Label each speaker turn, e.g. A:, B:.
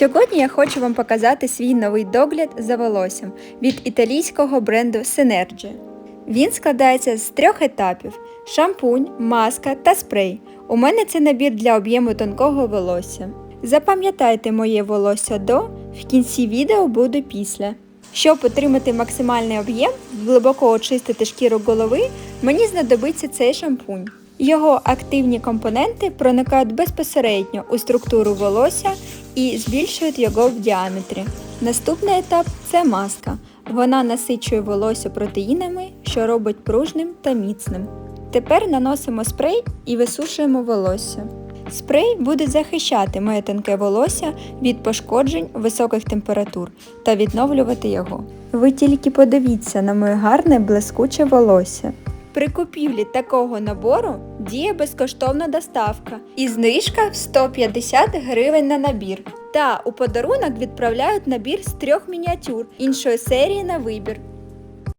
A: Сьогодні я хочу вам показати свій новий догляд за волоссям від італійського бренду Synergy. Він складається з трьох етапів: шампунь, маска та спрей. У мене це набір для об'єму тонкого волосся. Запам'ятайте моє волосся до, в кінці відео буде після. Щоб отримати максимальний об'єм, глибоко очистити шкіру голови, мені знадобиться цей шампунь. Його активні компоненти проникають безпосередньо у структуру волосся і збільшують його в діаметрі. Наступний етап це маска. Вона насичує волосся протеїнами, що робить пружним та міцним. Тепер наносимо спрей і висушуємо волосся. Спрей буде захищати моє тонке волосся від пошкоджень високих температур та відновлювати його. Ви тільки подивіться на моє гарне блискуче волосся. При купівлі такого набору діє безкоштовна доставка і знижка в 150 гривень на набір. Та у подарунок відправляють набір з трьох мініатюр іншої серії на вибір.